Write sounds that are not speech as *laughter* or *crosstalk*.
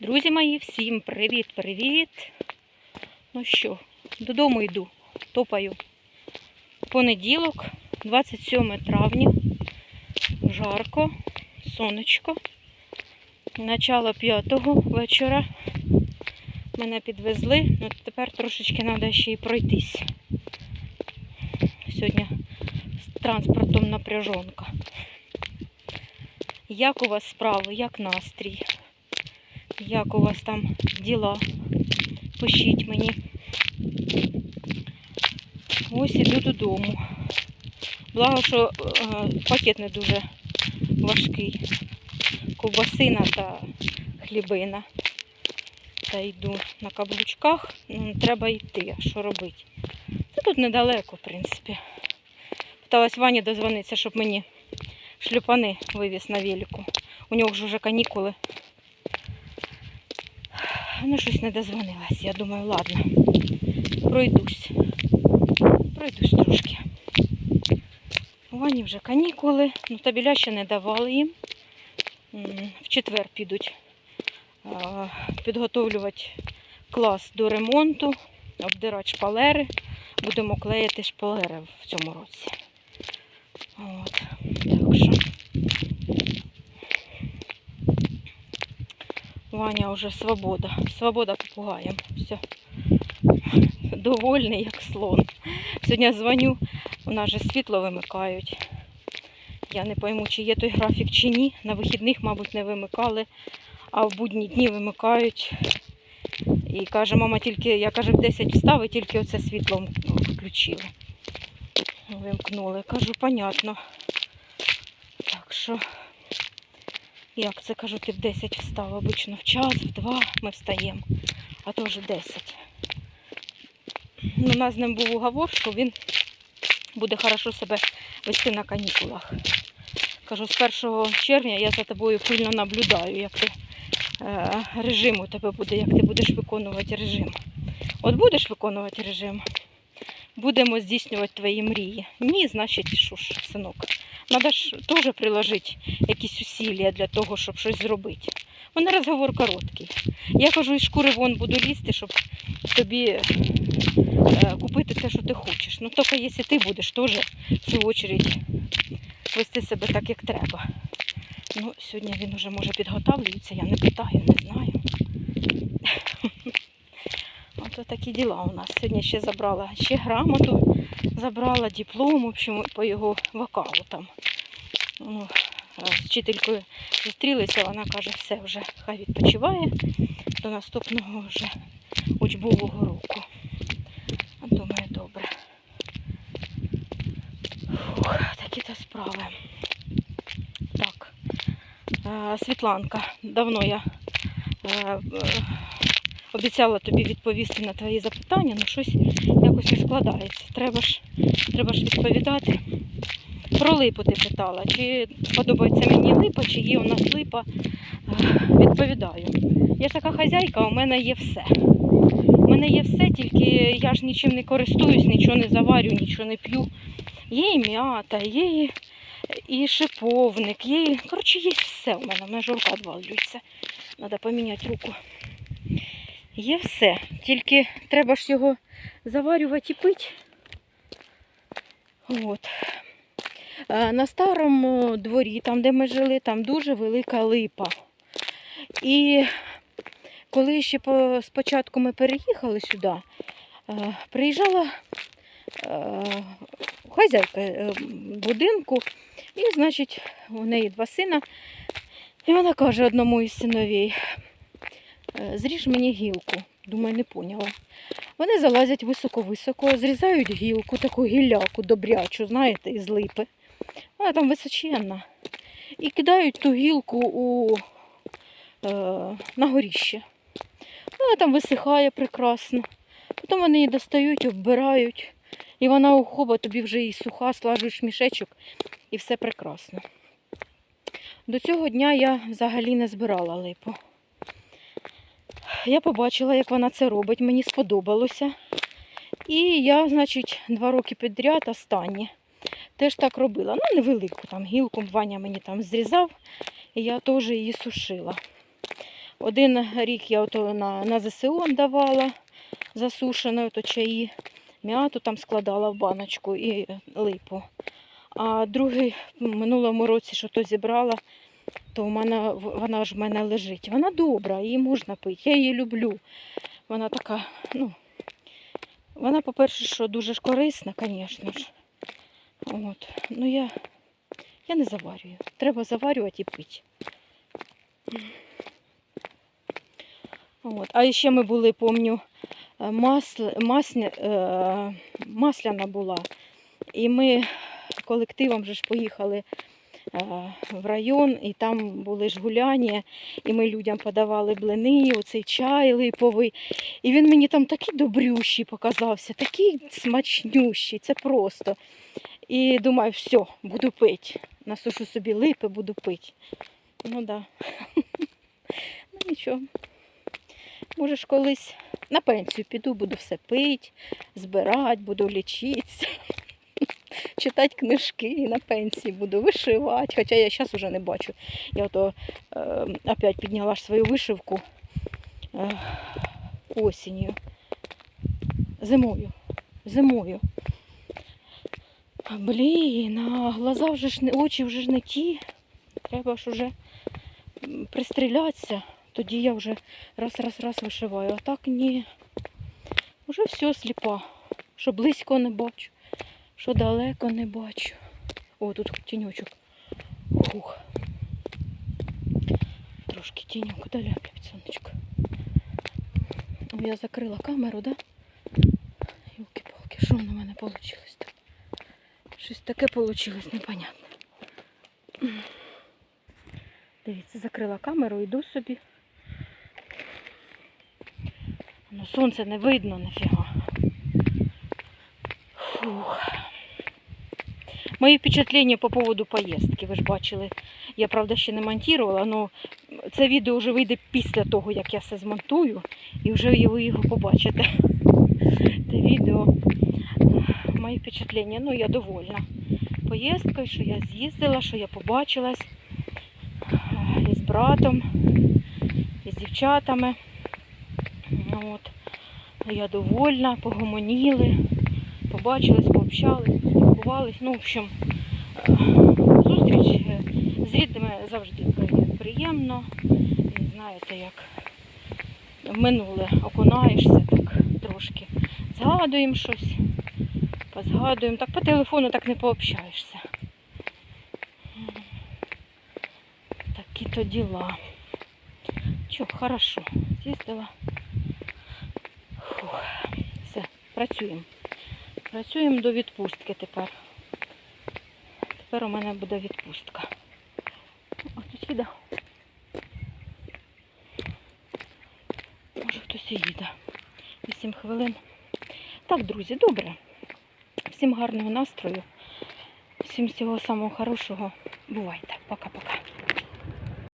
Друзі мої, всім привіт-привіт. Ну що, додому йду, топаю. Понеділок, 27 травня. Жарко, сонечко. Начало п'ятого вечора. Мене підвезли, ну тепер трошечки треба ще й пройтись. Сьогодні з транспортом напряжонка. Як у вас справи, як настрій? Як у вас там діла? Пишіть мені. Ось іду додому. Благо, що е, пакет не дуже важкий. Ковбасина та хлібина. Та йду на каблучках. Треба йти, що робити? Та тут недалеко, в принципі. Питалась Вані дозвонитися, щоб мені шлюпани вивіз на велику. У нього ж вже канікули. Ну, щось не дозвонилась. Я думаю, ладно, пройдусь. Пройдусь трошки. У Вані вже канікули, ну табіля ще не давали їм. В четвер підуть підготовлювати клас до ремонту, обдирати шпалери. Будемо клеїти шпалери в цьому році. От. Так що. Ваня вже свобода. Свобода попугаєм. Все. Довольний, як слон. Сьогодні дзвоню, у нас же світло вимикають. Я не пойму, чи є той графік, чи ні. На вихідних, мабуть, не вимикали, а в будні дні вимикають. І каже, мама, тільки, я каже, в 10 встав і тільки оце світло включили. Вимкнули. Кажу, понятно. Так що, як це кажу, ти в 10 встав? Обично в час, в 2 ми встаємо, а то вже 10. Ну, у нас з ним був уговор, що він буде хорошо себе вести на канікулах. Кажу, з 1 червня я за тобою пильно наблюдаю, як ти е, режим у тебе буде, як ти будеш виконувати режим. От будеш виконувати режим, будемо здійснювати твої мрії. Ні, значить, що ж, синок. Треба ж теж приложити якісь усилля для того, щоб щось зробити. У мене розговор короткий. Я кажу, із шкури вон буду лізти, щоб тобі е, купити те, що ти хочеш. Ну, тільки якщо ти будеш теж, в свою очередь, вести себе так, як треба. Ну, сьогодні він вже може підготовлюється, я не питаю, не знаю. Ото такі діла у нас. Сьогодні ще забрала ще грамоту, забрала диплом, в общем, по його вокалу там. Ну, з вчителькою зустрілися, вона каже, все вже хай відпочиває до наступного вже учбового року. Думаю, добре. Фух, такі то справи. Так. Е, Світланка, давно я е, обіцяла тобі відповісти на твої запитання, але щось якось не складається. Треба ж, треба ж відповідати. Про липу ти питала, чи подобається мені липа, чи є у нас липа. Е, Відповідаю. Я така хазяйка, у мене є все. У мене є все, тільки я ж нічим не користуюсь, нічого не заварю, нічого не п'ю. Є і м'ята, є і, і шиповник, є. Коротше, є все у мене. У мене жовка відвалюється. Треба поміняти руку. Є все. Тільки треба ж його заварювати і пити. От. На старому дворі, там, де ми жили, там дуже велика липа. І коли ще спочатку ми переїхали сюди, приїжджала хазяйка е, будинку, і, значить, у неї два сина. І вона каже одному із синовій, «Е, зріж мені гілку. Думаю, не поняла. Вони залазять високо-високо, зрізають гілку, таку гілляку добрячу, знаєте, із липи. Вона там височенна. І кидають ту гілку у, е, на горіще. Вона там висихає прекрасно. Потім вони її достають, оббирають. І вона у хоба тобі вже і суха, слажуєш мішечок, і все прекрасно. До цього дня я взагалі не збирала липу. Я побачила, як вона це робить, мені сподобалося. І я, значить, два роки підряд останні теж так робила. Ну, невелику там гілку Ваня мені там зрізав, і я теж її сушила. Один рік я ото на, на ЗСУ давала засушену ото чаї, м'яту там складала в баночку і липу. А другий в минулому році, що то зібрала, то в мене, вона ж в мене лежить. Вона добра, її можна пити. Я її люблю. Вона така, ну, вона, по-перше, що дуже ж корисна, звісно ж. От. Ну я, я не заварюю. Треба заварювати і пити. От. А ще ми були, помню, е, масл, масня, е, масляна була. І ми колективом же ж поїхали в район, і там були ж гуляння, і ми людям подавали блини, оцей чай липовий. І він мені там такий добрющий показався, такий смачнющий, це просто. І думаю, все, буду пити. Насушу собі липи, буду пити. Ну да. *laughs* Ну нічого. Може колись на пенсію піду, буду все пити, збирати, буду лічитися, читати книжки і на пенсії буду вишивати. Хоча я зараз вже не бачу. Я ото е, опять підняла ж свою вишивку е, осінню. Зимою. Зимою. Блін, а глаза вже ж не очі вже ж не ті. Треба ж уже пристрілятися. Тоді я вже раз, раз, раз вишиваю. А так ні. Уже все сліпа. Що близько не бачу, що далеко не бачу. О, тут тіньочок. Фух. Трошки тіньок доляпить сонечко. О, Я закрила камеру, да? Юлки-палки, що на мене вийшло? Щось таке вийшло, непонятно. Дивіться, закрила камеру, йду собі. Ну, сонце не видно нафіга. Фух. Мої впечатлення по поводу поїздки, ви ж бачили. Я, правда, ще не монтувала, але це відео вже вийде після того, як я все змонтую, і вже ви його побачите. Те відео. Мої впечатлення, ну я довольна поїздкою, що я з'їздила, що я побачилась із братом, із дівчатами. От. Я довольна, погомоніли, побачились, пообщались, поспілкувались. Ну, в общем, е, зустріч е, з рідними завжди приємно. І знаєте, як в минуле окунаєшся так трошки. Згадуємо щось, позгадуємо. Так по телефону так не пообщаєшся. Такі то діла. Чо, хорошо, з'їздила. Все, працюємо. Працюємо до відпустки тепер. Тепер у мене буде відпустка. О, тут їде. Може хтось і їде. 8 хвилин. Так, друзі, добре. Всім гарного настрою. Всім всього самого хорошого. Бувайте. Пока-пока.